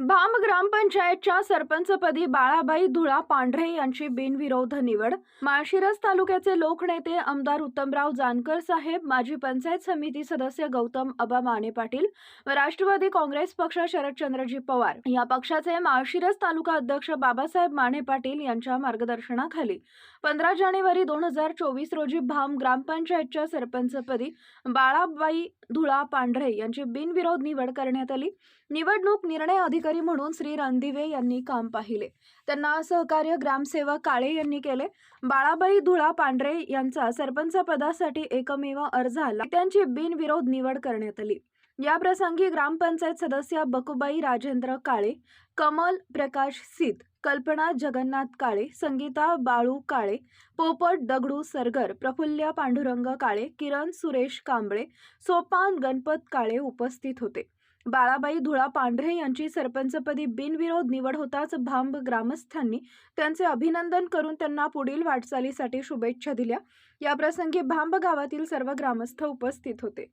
भाम ग्रामपंचायतच्या सरपंचपदी बाळाबाई धुळा पांढरे यांची बिनविरोध निवड. माळशिरस तालुक्याचे लोकनेते आमदार उत्तमराव जानकर साहेब माजी पंचायत समिती सदस्य गौतम अबा माने पाटील व राष्ट्रवादी काँग्रेस पक्ष शरदचंद्रजी पवार. या पक्षाचे माळशिरस तालुका अध्यक्ष बाबासाहेब माने पाटील यांच्या मार्गदर्शनाखाली पंधरा जानेवारी दोन हजार चोवीस रोजी भाम ग्रामपंचायतच्या सरपंचपदी बाळाबाई धुळा पांढरे यांची बिनविरोध निवड करण्यात आली. निवडणूक निर्णय अधिकारी म्हणून श्री रणदिवे यांनी काम पाहिले. त्यांना सहकार्य ग्रामसेवक काळे यांनी केले. बाळाबाई धुळा पांढरे यांचा सरपंच पदासाठी एकमेव अर्ज आला. त्यांची बिनविरोध निवड करण्यात आली. या प्रसंगी ग्रामपंचायत सदस्य बकुबाई राजेंद्र काळे कमल प्रकाश सीत कल्पना जगन्नाथ काळे संगीता बाळू काळे पोपट दगडू सरगर प्रफुल्ल पांडुरंग काळे किरण सुरेश कांबळे सोपान गणपत काळे उपस्थित होते. बाळाबाई धुळा पांढरे यांची सरपंचपदी बिनविरोध निवड होताच भांब ग्रामस्थांनी त्यांचे अभिनंदन करून त्यांना पुढील वाटचालीसाठी शुभेच्छा दिल्या. याप्रसंगी भांब गावातील सर्व ग्रामस्थ उपस्थित होते.